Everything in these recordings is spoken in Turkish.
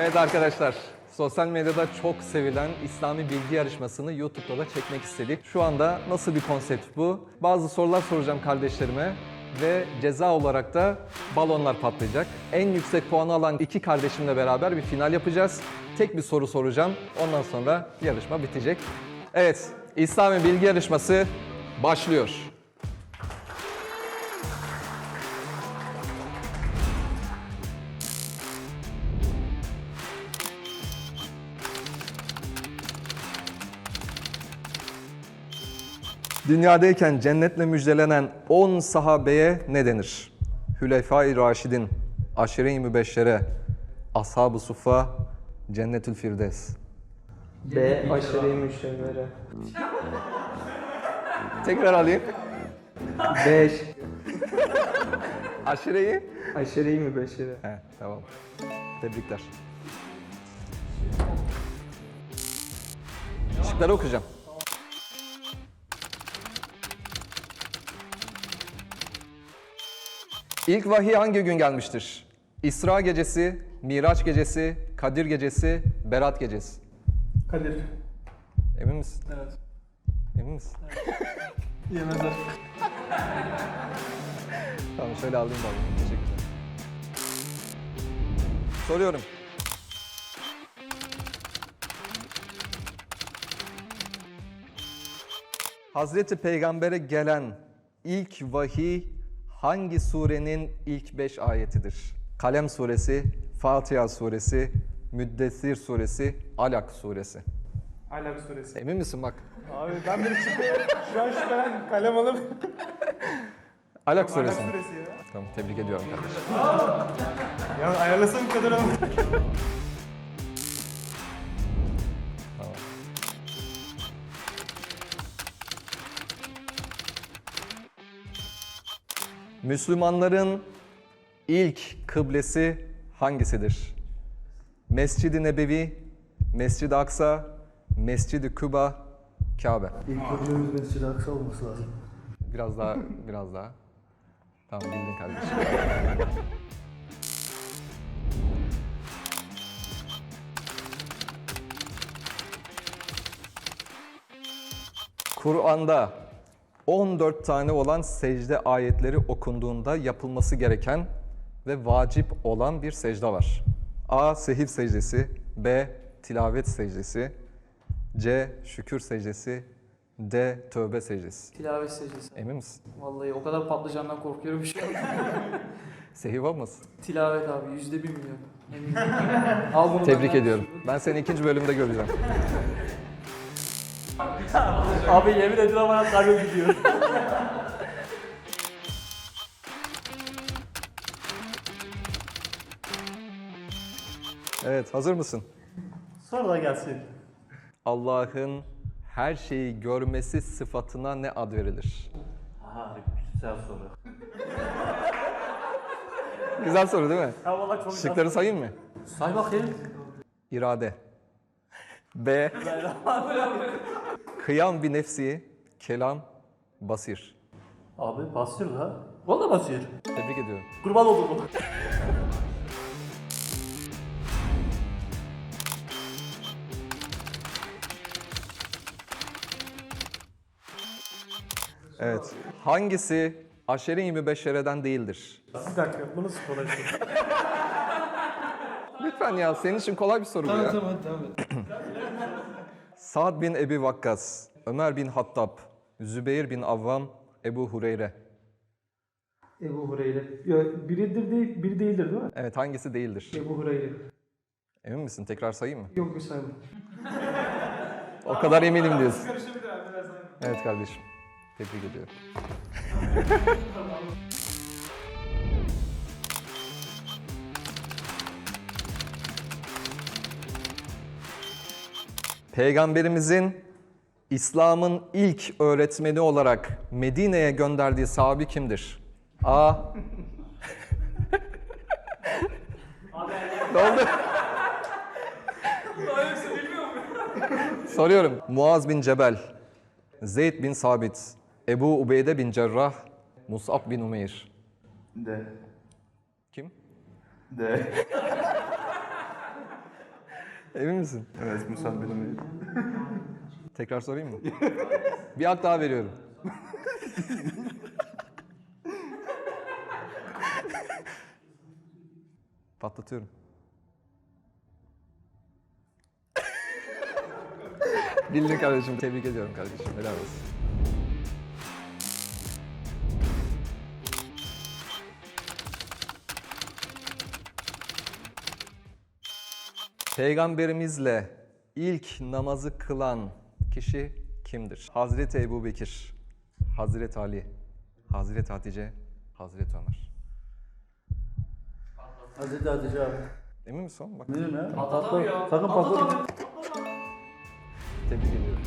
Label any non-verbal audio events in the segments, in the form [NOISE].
Evet arkadaşlar, sosyal medyada çok sevilen İslami bilgi yarışmasını YouTube'da da çekmek istedik. Şu anda nasıl bir konsept bu? Bazı sorular soracağım kardeşlerime ve ceza olarak da balonlar patlayacak. En yüksek puanı alan iki kardeşimle beraber bir final yapacağız. Tek bir soru soracağım. Ondan sonra yarışma bitecek. Evet, İslami bilgi yarışması başlıyor. Dünyadayken cennetle müjdelenen 10 sahabeye ne denir? Hülefai Raşidin, Aşire-i Mübeşşere, Ashab-ı Suffa, Cennetül Firdevs. B. Aşırı müşemere. [LAUGHS] Tekrar alayım. 5. Aşireyi? Aşırı mü beşeri? He, tamam. Tebrikler. Şıkları okuyacağım. İlk vahiy hangi gün gelmiştir? İsra gecesi, Miraç gecesi, Kadir gecesi, Berat gecesi. Kadir. Emin misin? Evet. Emin misin? Yemezler. Tamam şöyle alayım balonu. Teşekkürler. Soruyorum. Hazreti Peygamber'e gelen ilk vahiy hangi surenin ilk beş ayetidir? Kalem suresi, Fatiha suresi, Müddessir suresi, Alak suresi. Alak suresi. Emin misin bak? Abi ben bir şüphe, şu an şüphelen kalem alıp Alak Alak suresi. mi? suresi ya. Tamam tebrik ediyorum kardeşim. Ya ayarlasam kadar ama. Müslümanların ilk kıblesi hangisidir? Mescid-i Nebevi, Mescid-i Aksa, Mescid-i Küba, Kabe. İlk kıblemiz Mescid-i Aksa olması lazım. Biraz daha, biraz daha. Tamam bildin kardeşim. Kur'an'da 14 tane olan secde ayetleri okunduğunda yapılması gereken ve vacip olan bir secde var. A. Sehiv secdesi B. Tilavet secdesi C. Şükür secdesi D. Tövbe secdesi. Tilavet secdesi. Emin misin? Vallahi o kadar patlıcandan korkuyorum şu an. Sehiv olmasın? Tilavet abi yüzde bir milyon. Eminim. [LAUGHS] Al bunu Tebrik ediyorum. Ben seni ikinci bölümde göreceğim. [LAUGHS] Abi yemin ediyorum bana kalbim gidiyor. Evet, hazır mısın? Sonra da gelsin. Allah'ın her şeyi görmesi sıfatına ne ad verilir? Ha, güzel soru. Güzel soru değil mi? Ya valla çok Şıkları sayayım mı? Say bakayım. İrade. B. Kıyam bir nefsi, kelam, basir. Abi basıyor ha. Valla basıyor. Tebrik ediyorum. Kurban olur bu. Evet. Hangisi aşere-i mübeşşereden değildir? Bir dakika bu nasıl kolay soru? Lütfen ya, senin için kolay bir soru bu ya. tamam tamam. Sa'd bin Ebi Vakkas, Ömer bin Hattab, Zübeyir bin Avvam, Ebu Hureyre. Ebu Hureyre. Ya biridir değil, biri değildir değil mi? Evet, hangisi değildir? Ebu Hureyre. Emin misin? Tekrar sayayım mı? Yok yok sayma. O kadar eminim diyorsun. Evet kardeşim. Tebrik ediyorum. [LAUGHS] Peygamberimizin İslam'ın ilk öğretmeni olarak Medine'ye gönderdiği sahabi kimdir? A. [LAUGHS] ne oldu? Soruyorum. Muaz bin Cebel, Zeyd bin Sabit, Ebu Ubeyde bin Cerrah, Mus'ab bin Umeyr. De. Kim? De. [LAUGHS] Emin misin? Evet Musab [LAUGHS] Umeyr. Tekrar sorayım mı? bir hak daha veriyorum. [LAUGHS] Patlatıyorum. Bildin kardeşim. Tebrik ediyorum kardeşim. Helal olsun. Peygamberimizle ilk namazı kılan kişi kimdir? Hazreti Ebu Bekir, Hazreti Ali, Hazreti Hatice, Hazreti Ömer. Hazreti Hatice abi. Emin misin? oğlum? Bak Ne diyorsun ya? Patladı ya. Sakın patlatma. tebrik ediyorum.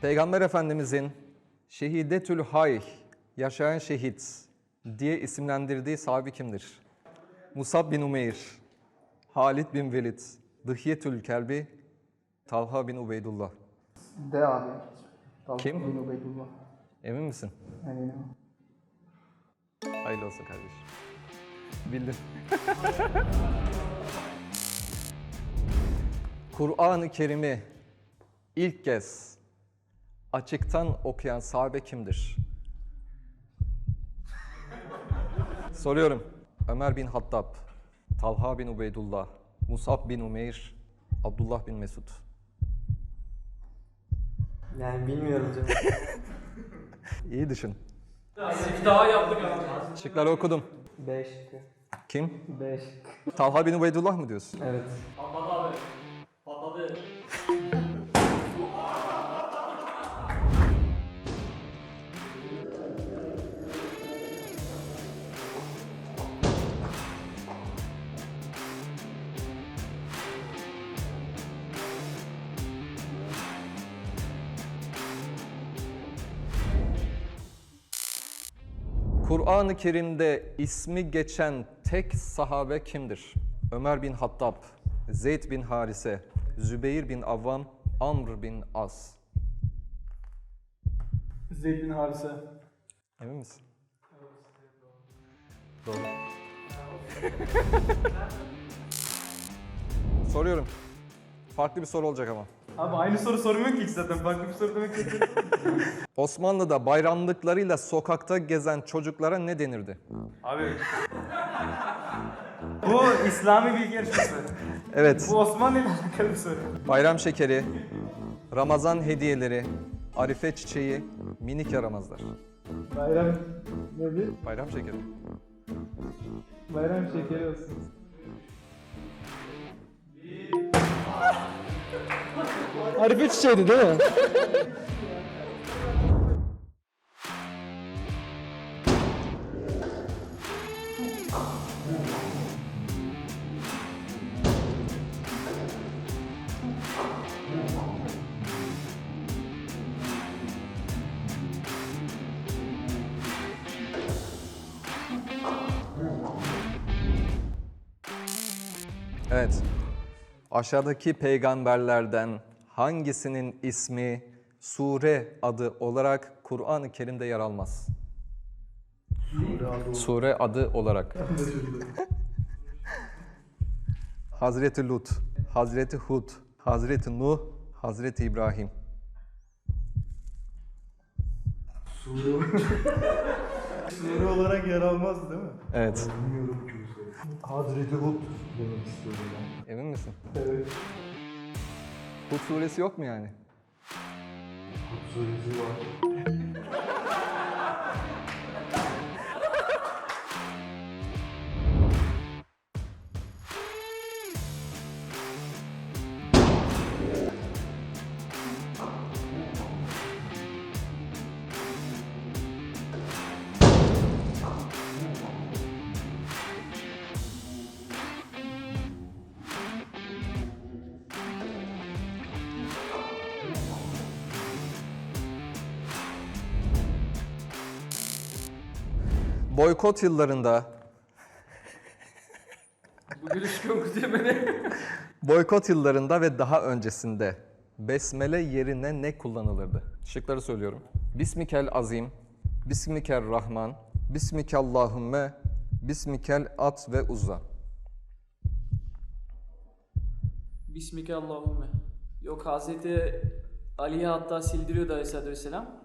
Peygamber Efendimizin Şehidetül Hay, yaşayan şehit diye isimlendirdiği sahabi kimdir? Musab bin Umeyr, Halid bin Velid, Dıhyetül Kelbi, Talha bin Ubeydullah. De abi. Talha Kim? bin Ubeydullah. Emin misin? Eminim. Hayırlı olsun kardeşim. Bildin. [LAUGHS] Kur'an-ı Kerim'i ilk kez açıktan okuyan sahabe kimdir? Soruyorum. Ömer bin Hattab, Talha bin Ubeydullah, Musab bin Umeyr, Abdullah bin Mesud. Yani bilmiyorum canım. [LAUGHS] İyi düşün. Siftahı yaptık abi. Şıkları okudum. 5. Kim? 5. Talha bin Ubeydullah mı diyorsun? Evet. Patladı abi. Patladı. Kur'an-ı Kerim'de ismi geçen tek sahabe kimdir? Ömer bin Hattab, Zeyd bin Harise, Zübeyir bin Avvam, Amr bin As. Zeyd bin Harise. Emin misin? Doğru. [LAUGHS] Soruyorum. Farklı bir soru olacak ama. Abi aynı soru sormuyor ki hiç zaten. Farklı bir soru demek ki. [LAUGHS] Osmanlı'da bayramlıklarıyla sokakta gezen çocuklara ne denirdi? Abi. Bu İslami bilgi yarışması. Evet, Bu Osmanlı ile alakalı bir soru. bayram şekeri, Ramazan hediyeleri, Arife çiçeği, minik yaramazlar. Bayram nedir? Bayram şekeri. Bayram şekeri olsun. Arife çiçeğiydi değil mi? Evet. Aşağıdaki peygamberlerden hangisinin ismi sure adı olarak Kur'an-ı Kerim'de yer almaz? Sure adı olarak. [LAUGHS] Hazreti Lut, Hazreti Hud, Hazreti Nuh, Hazreti İbrahim. Soru olarak yer almaz değil mi? Evet. Bilmiyorum ki. Hazreti Hud demek istiyorum ben. Emin misin? Evet. Hud suresi yok mu yani? Hud suresi var. Boykot yıllarında Bu gülüş korkutuyor beni. Boykot yıllarında ve daha öncesinde besmele yerine ne kullanılırdı? Şıkları söylüyorum. Bismikel azim, Bismiker Rahman, Bismikallahümme, Bismikel At ve Uzza. Bismike Allahümme. Yok Hazreti Ali'ye hatta sildiriyordu Aleyhisselatü Vesselam.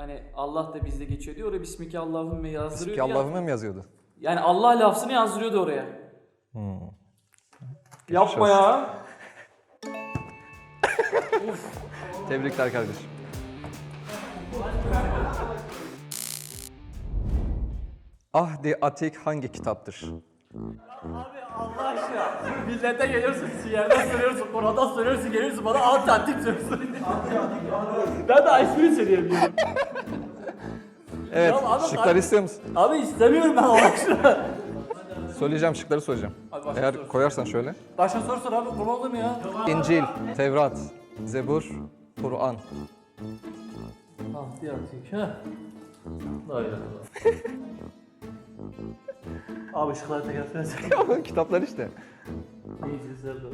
Yani Allah da bizde geçiyor diyor. Oraya Bismike Allahümme yazdırıyordu. ya. Bismikallahümme mi yazıyordu? Yani Allah lafzını yazdırıyordu oraya. Hmm. Yapma ya. [LAUGHS] [LAUGHS] Tebrikler kardeşim. Ahdi Atik hangi kitaptır? Abi Allah aşkına. Millete geliyorsun, yerden soruyorsun, Kur'an'dan soruyorsun, geliyorsun bana anti antik soruyorsun. Ben de aynısını söyleyemiyorum. Evet, Ya adam- şıkları istiyor musun? Abi istemiyorum ben Allah aşkına. Söyleyeceğim, şıkları söyleyeceğim. Abi başka Eğer soru. koyarsan şöyle. Başka soru sor abi kurban olayım ya. İncil, Tevrat, Zebur, Kur'an. Diğer tek. Ha. Hayır. Abi şıkları teker söylesene. [LAUGHS] Kitaplar işte. İyice serdi.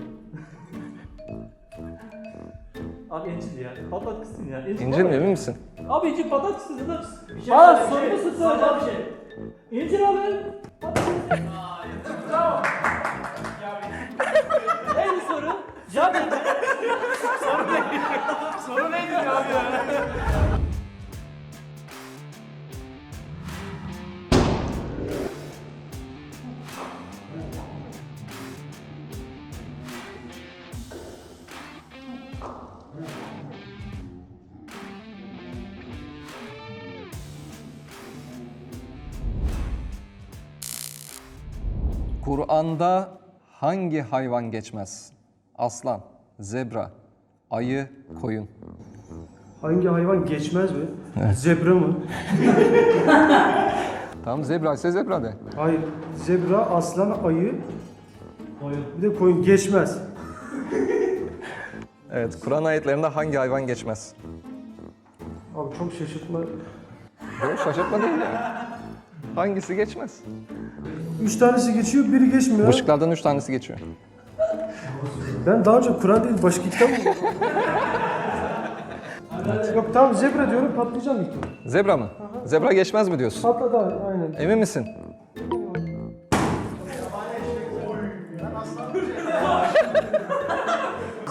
Abi İncil ya. Patlat kızsın ya. İncil, İncil mi emin misin? Abi İncil patlat kızsın ya. Bana sorumu soracağım bir şey. İncil abi. Bravo. Kur'an'da hangi hayvan geçmez? Aslan, zebra, ayı, koyun. Hangi hayvan geçmez mi? Zebra mı? [LAUGHS] Tamam zebra ise zebra de. Hayır. Zebra, aslan, ayı. Bir de koyun geçmez. Evet, Kur'an ayetlerinde hangi hayvan geçmez? Abi çok şaşırtma. Yok şaşırtma değil ya. Hangisi geçmez? Üç tanesi geçiyor, biri geçmiyor. Bu şıklardan üç tanesi geçiyor. Ben daha önce Kur'an değil başka kitap mı? Yok tamam zebra diyorum patlayacağım ilk. Zebra mı? Zebra geçmez mi diyorsun? Patladı abi, aynen. Emin misin?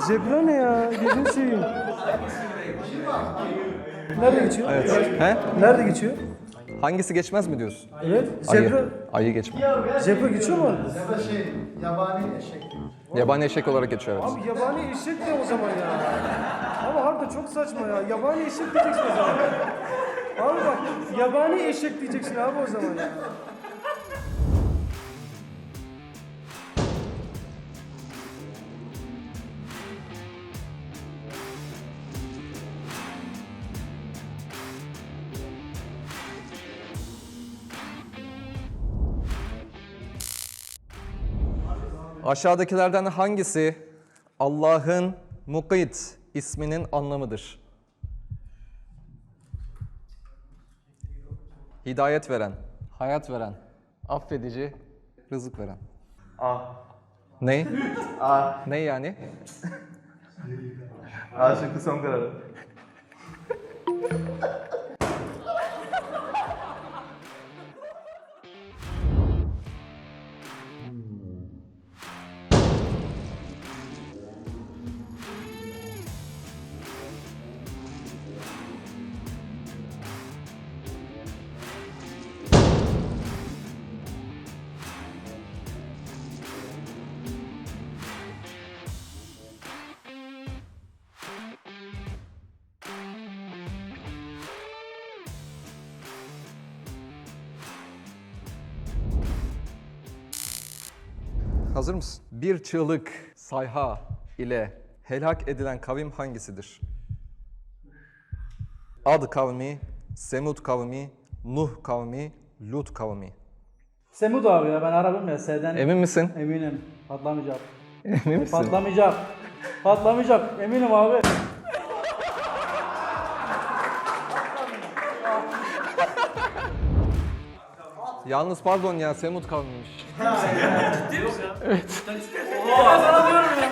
Zebra ne ya? Gözünü seveyim. Nerede geçiyor? Evet. He? Nerede geçiyor? Hangisi geçmez mi diyorsun? Evet. Zebra, Ayı. Ayı geçmez. zebra geçiyor mu? Yabani eşek olarak geçiyor evet. Abi yabani eşek de o zaman ya. Ama harbiden çok saçma ya. Yabani eşek diyeceksin o zaman. Abi bak yabani eşek diyeceksin abi o zaman ya. Aşağıdakilerden hangisi Allah'ın Mukit isminin anlamıdır? Hidayet veren, hayat veren, affedici, rızık veren. A. Ne? A. Ne yani? A şıkkı son kararı. Hazır mısın? Bir çığlık, sayha ile helak edilen kavim hangisidir? Ad kavmi, Semud kavmi, Nuh kavmi, Lut kavmi. Semud abi ya ben Arap'ım ya S'den Emin misin? eminim. Patlamayacak. Emin misin? Patlamayacak. Patlamayacak. Eminim abi. Yalnız pardon ya Semud kavmiymiş. Ciddi misin? Evet. Ben sana diyorum ya.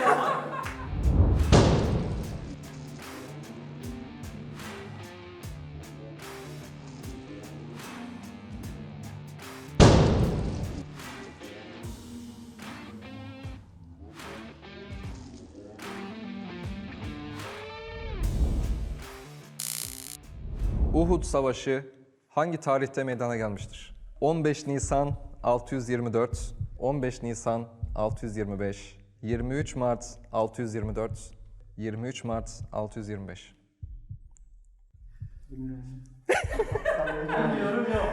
Uhud Savaşı hangi tarihte meydana gelmiştir? 15 Nisan 624, 15 Nisan 625, 23 Mart 624, 23 Mart 625.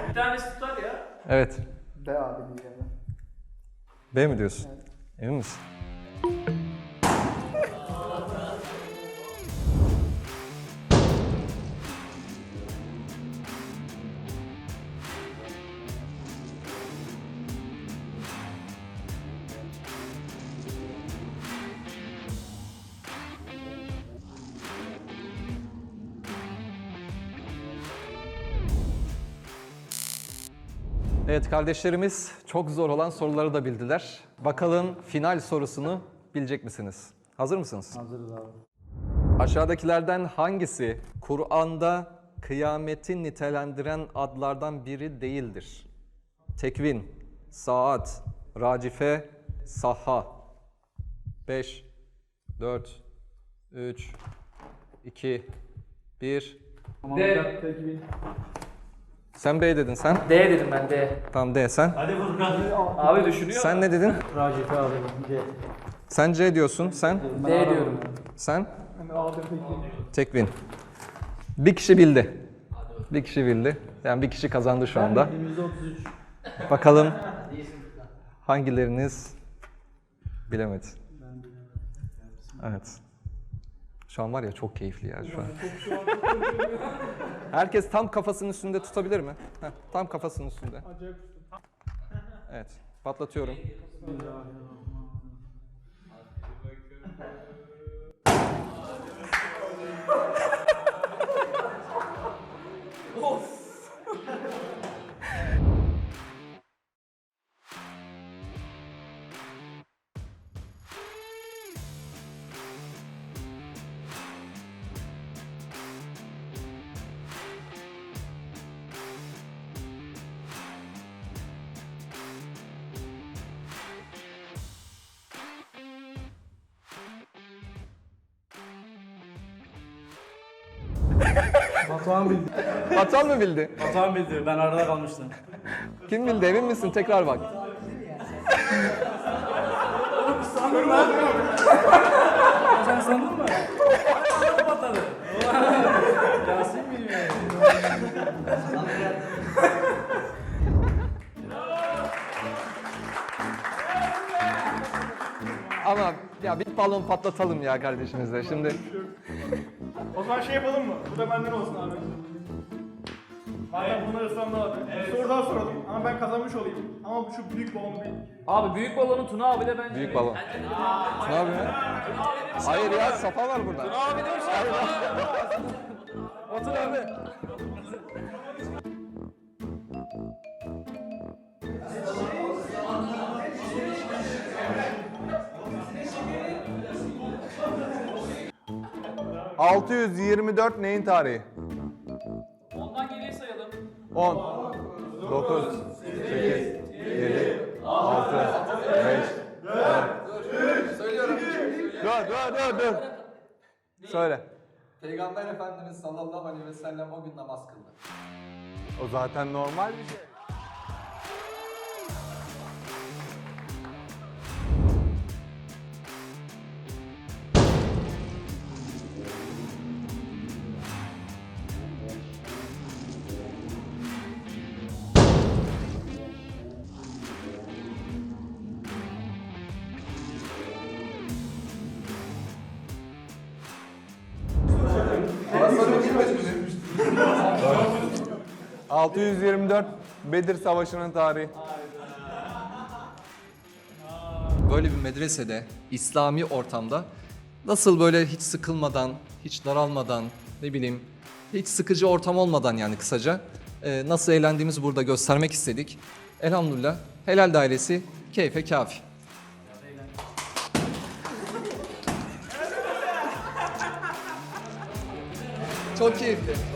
Bir tanesi tutar ya. Evet. B abi diyeceğim. B mi diyorsun? Emin misin? Evet kardeşlerimiz çok zor olan soruları da bildiler. Bakalım final sorusunu bilecek misiniz? Hazır mısınız? Hazırız abi. Aşağıdakilerden hangisi Kur'an'da kıyameti nitelendiren adlardan biri değildir? Tekvin, saat, racife, saha. 5, 4, 3, 2, 1. D. Sen B dedin sen. D dedim ben D. Tamam D sen. Abi düşünüyor. Sen ne dedin? Racife abi. C. Sen C diyorsun. Sen? D diyorum. Sen? Tekvin. Bir kişi bildi. Bir kişi bildi. Yani bir kişi kazandı şu anda. Elimizde 33. Bakalım hangileriniz bilemedi. Evet. Şu an var ya çok keyifli ya şu an. [LAUGHS] Herkes tam kafasının üstünde tutabilir mi? Heh, tam kafasının üstünde. Evet. Patlatıyorum. Batuhan bildi. Batuhan mı bildi? Batuhan bildi. Ben arada kalmıştım. Kim bildi emin misin? Tekrar bak. Sen sandın mı? Patladı. Yasin bilmiyor. Ama ya bir balon patlatalım ya kardeşimizle. Şimdi O zaman şey yapalım mı? Bu da benden olsun abi. Madem bunlar ıslandı abi. Bir soru daha soralım ama ben kazanmış olayım. Ama şu büyük balonu bir... Abi büyük balonu Tuna abi de bence. büyük balon. Ne yapıyor? Hayır ya Safa var burada. Abi demiş Otur abi. ...624 neyin tarihi? Ondan geriye sayalım. 10, 9, 8, 7, 6, 5, 4, Söylüyorum. Dur dur dur dur. Söyle. Peygamber Efendimiz sallallahu aleyhi ve sellem o gün namaz kıldı. O zaten normal bir şey. ...624 Bedir Savaşı'nın tarihi. Böyle bir medresede, İslami ortamda nasıl böyle hiç sıkılmadan, hiç daralmadan, ne bileyim hiç sıkıcı ortam olmadan yani kısaca e, nasıl eğlendiğimizi burada göstermek istedik. Elhamdülillah Helal Dairesi keyfe kafi. Çok keyifli.